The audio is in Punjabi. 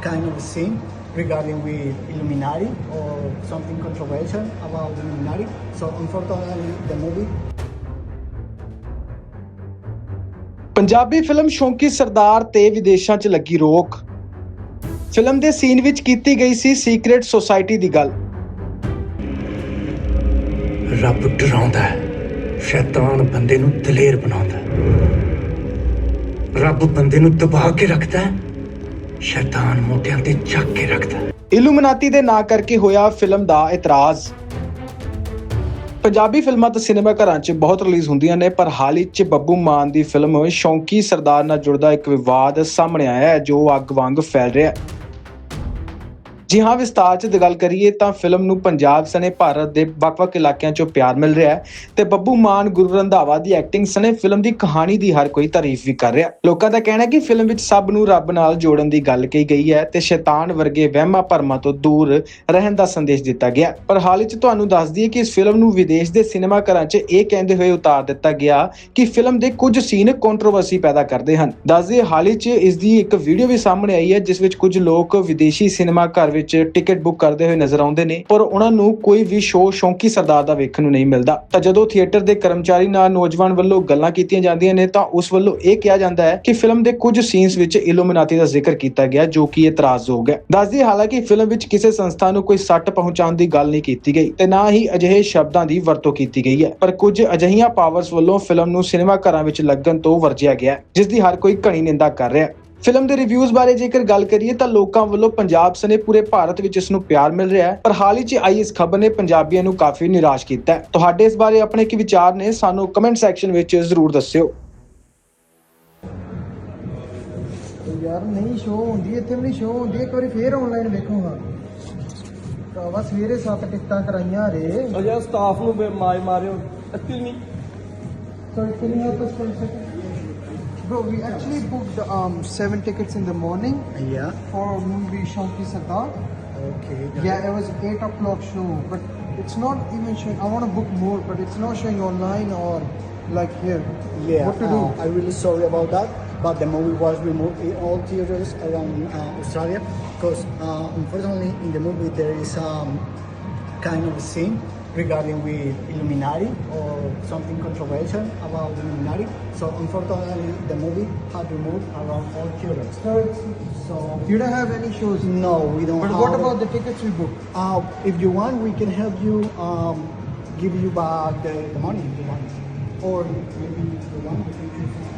kind of scene regarding with Illuminati or something controversial about Illuminati. So unfortunately, the movie Punjabi film Shaunki Sardar ਤੇ ਵਿਦੇਸ਼ਾਂ 'ਚ ਲੱਗੀ ਰੋਕ ਫਿਲਮ ਦੇ ਸੀਨ ਵਿੱਚ ਕੀਤੀ ਗਈ ਸੀ ਸੀਕ੍ਰੀਟ ਸੁਸਾਇਟੀ ਦੀ ਗੱਲ ਰੱਬ ਡਰਾਉਂਦਾ ਹੈ ਸ਼ੈਤਾਨ ਬੰਦੇ ਨੂੰ ਦਲੇਰ ਬਣਾਉਂਦਾ ਹੈ ਰੱਬ ਬੰਦੇ ਨੂੰ ਦਬਾ ਕੇ ਰੱਖਦਾ ਹੈ ਸ਼ੈਤਾਨ ਮੋਢਿਆਂ ਤੇ ਚੱਕ ਕੇ ਰੱਖਦਾ। ਹੈ ਦੇ ਨਾਂ ਕਰਕੇ ਹੋਇਆ ਫਿਲਮ ਦਾ ਇਤਰਾਜ਼। ਪੰਜਾਬੀ ਫਿਲਮਾਂ ਤਾਂ ਸਿਨੇਮਾ ਘਰਾਂ 'ਚ ਬਹੁਤ ਰਿਲੀਜ਼ ਹੁੰਦੀਆਂ ਨੇ, ਪਰ ਹਾਲ ਹੀ 'ਚ ਬੱਬੂ ਮਾਨ ਦੀ ਫਿਲਮ ਸ਼ੌਂਕੀ ਸਰਦਾਰ ਨਾਲ ਜੁੜਦਾ ਇੱਕ ਵਿਵਾਦ ਸਾਹਮਣੇ ਆਇਆ ਹੈ, ਜੋ ਅੱਗ ਵਾਂਗ ਫੈਲ ਰਿਹਾ ਹੈ। ਜੀ ਹਾਂ ਵਿਸਤਾਰ 'ਚ ਗੱਲ ਕਰੀਏ ਤਾਂ ਫਿਲਮ ਨੂੰ ਪੰਜਾਬ ਸਣੇ ਭਾਰਤ ਦੇ ਵੱਖ-ਵੱਖ ਇਲਾਕਿਆਂ 'ਚੋਂ ਪਿਆਰ ਮਿਲ ਰਿਹਾ ਹੈ ਤੇ ਬੱਬੂ ਮਾਨ, ਗੁਰੂ ਰੰਧਾਵਾ ਦੀ ਐਕਟਿੰਗ ਸਣੇ ਫਿਲਮ ਦੀ ਕਹਾਣੀ ਦੀ ਹਰ ਕੋਈ ਤਾਰੀਫ ਵੀ ਕਰ ਰਿਹਾ। ਲੋਕਾਂ ਦਾ ਕਹਿਣਾ ਹੈ ਕਿ ਫਿਲਮ ਵਿੱਚ ਸਭ ਨੂੰ ਰੱਬ ਨਾਲ ਜੋੜਨ ਦੀ ਗੱਲ ਕਹੀ ਗਈ ਹੈ ਤੇ ਸ਼ੈਤਾਨ ਵਰਗੇ ਵਹਿਮਾਂ ਭਰਮਾਂ ਤੋਂ ਦੂਰ ਰਹਿਣ ਦਾ ਸੰਦੇਸ਼ ਦਿੱਤਾ ਗਿਆ ਪਰ ਹਾਲ ਹੀ 'ਚ ਤੁਹਾਨੂੰ ਦੱਸ ਦਈਏ ਕਿ ਇਸ ਫਿਲਮ ਨੂੰ ਵਿਦੇਸ਼ ਦੇ ਸਿਨੇਮਾ ਘਰਾਂ 'ਚ ਇਹ ਕਹਿੰਦੇ ਹੋਏ ਉਤਾਰ ਦਿੱਤਾ ਗਿਆ ਕਿ ਫਿਲਮ ਦੇ ਕੁਝ ਸੀਨ ਕੰਟਰੋਵਰਸੀ ਪੈਦਾ ਕਰਦੇ ਹਨ। ਦੱਸ ਦਈਏ, ਹਾਲ ਹੀ 'ਚ ਇਸ ਦੀ ਇੱਕ ਵੀਡੀਓ ਵੀ ਸਾਹਮਣੇ ਆਈ ਹੈ, ਜਿਸ ਵਿੱਚ ਕੁਝ ਲੋਕ ਵਿਦੇਸ਼ੀ ਸਿਨੇਮਾ ਘਰ ਵਿੱਚ ਟਿਕਟ ਬੁੱਕ ਕਰਦੇ ਹੋਏ ਨਜ਼ਰ ਆਉਂਦੇ ਨੇ ਪਰ ਉਹਨਾਂ ਨੂੰ ਕੋਈ ਵੀ ਸ਼ੋਅ ਸ਼ੌਂਕੀ ਸਰਦਾਰ ਦਾ ਵੇਖਣ ਨੂੰ ਨਹੀਂ ਮਿਲਦਾ। ਤਾਂ ਜਦੋਂ ਥੀਏਟਰ ਦੇ ਕਰਮਚਾਰੀ ਨਾਲ ਨੌਜਵਾਨ ਵੱਲੋਂ ਗੱਲਾਂ ਕੀਤੀਆਂ ਜਾਂਦੀਆਂ ਨੇ ਤਾਂ ਉਸ ਵੱਲੋਂ ਇਹ ਕਿਹਾ ਜਾਂਦਾ ਹੈ ਕਿ ਫਿਲਮ ਦੇ ਕੁਝ ਸੀਨਸ ਵਿੱਚ ਇਲੂਮੀਨਾਤੀ ਦਾ ਜ਼ਿਕਰ ਕੀਤਾ ਗਿਆ ਜੋ ਕਿ ਇਤਰਾਜ਼ਯੋਗ ਹੈ। ਦੱਸਦੀ ਹਾਲਾਂਕਿ ਫਿਲਮ ਵਿੱਚ ਕਿਸੇ ਸੰਸਥਾ ਨੂੰ ਕੋਈ ਸੱਟ ਪਹੁੰਚਾਉਣ ਦੀ ਗੱਲ ਨਹੀਂ ਕੀਤੀ ਗਈ ਤੇ ਨਾ ਹੀ ਅਜਿਹੇ ਸ਼ਬਦਾਂ ਦੀ ਵਰਤੋਂ ਕੀਤੀ ਗਈ ਹੈ। ਪਰ ਕੁਝ ਅਜਿਹੀਆਂ ਪਾਵਰਸ ਵੱਲੋਂ ਫਿਲਮ ਨੂੰ ਸਿਨੇਮਾ ਘਰਾਂ ਵਿੱਚ ਲੱਗਣ ਤੋਂ ਵਰਜਿਆ ਗਿਆ ਹੈ, ਜਿਸ ਦੀ ਹਰ ਕੋਈ ਘਣੀ ਨਿੰਦਾ ਕਰ ਰਿਹਾ ਹੈ। ਫਿਲਮ ਦੇ ਰਿਵਿਊਜ਼ ਬਾਰੇ ਜੇਕਰ ਗੱਲ ਕਰੀਏ ਤਾਂ ਲੋਕਾਂ ਵੱਲੋਂ ਪੰਜਾਬ ਸਣੇ ਪੂਰੇ ਭਾਰਤ ਵਿੱਚ ਇਸ ਨੂੰ ਪਿਆਰ ਮਿਲ ਰਿਹਾ ਹੈ ਪਰ ਹਾਲ ਹੀ 'ਚ ਆਈ ਇਸ ਖਬਰ ਨੇ ਪੰਜਾਬੀਆਂ ਨੂੰ ਕਾਫੀ ਨਿਰਾਸ਼ ਕੀਤਾ ਹੈ। ਤੁਹਾਡੇ ਇਸ ਬਾਰੇ ਆਪਣੇ ਕੀ ਵਿਚਾਰ ਨੇ ਸਾਨੂੰ ਕਮੈਂਟ ਸੈਕਸ਼ਨ ਵਿੱਚ ਜ਼ਰੂਰ ਦੱਸਿਓ। ਯਾਰ ਨਹੀਂ ਸ਼ੋਅ ਹੁੰਦੀ ਇੱਥੇ ਵੀ ਨਹੀਂ ਸ਼ੋਅ ਹੁੰਦੀ ਇੱਕ ਵਾਰੀ ਫੇਰ ਆਨਲਾਈਨ ਵੇਖੂਗਾ ਭਰਾਵਾ ਸਵੇਰੇ 7 ਟਿਕਟਾਂ ਕਰਾਈਆਂ ਰੇ ਅਜਾ ਸਟਾਫ ਨੂੰ ਬੇ- ਮਾਰ ਮਾਰਿਓ ਅਕਲ ਨਹੀਂ। you help us for a second? Bro, we actually booked um, seven tickets in the morning yeah. for movie Shonki Sardar. Okay. Yeah, it was eight o'clock show, but it's not even showing. I want to book more, but it's not showing online or like here. Yeah, What to do? uh, I'm really sorry about that, but the movie was removed in all theaters around uh, Australia because uh, unfortunately in the movie there is um, kind of a scene regarding with Illuminati or something controversial about Illuminati. So unfortunately the movie had removed around all theaters. So, you don't have any shows. No, we don't But what about the tickets we booked? Uh, if you want, we can help you um, give you back the, the money if you want. Or maybe you want, we can choose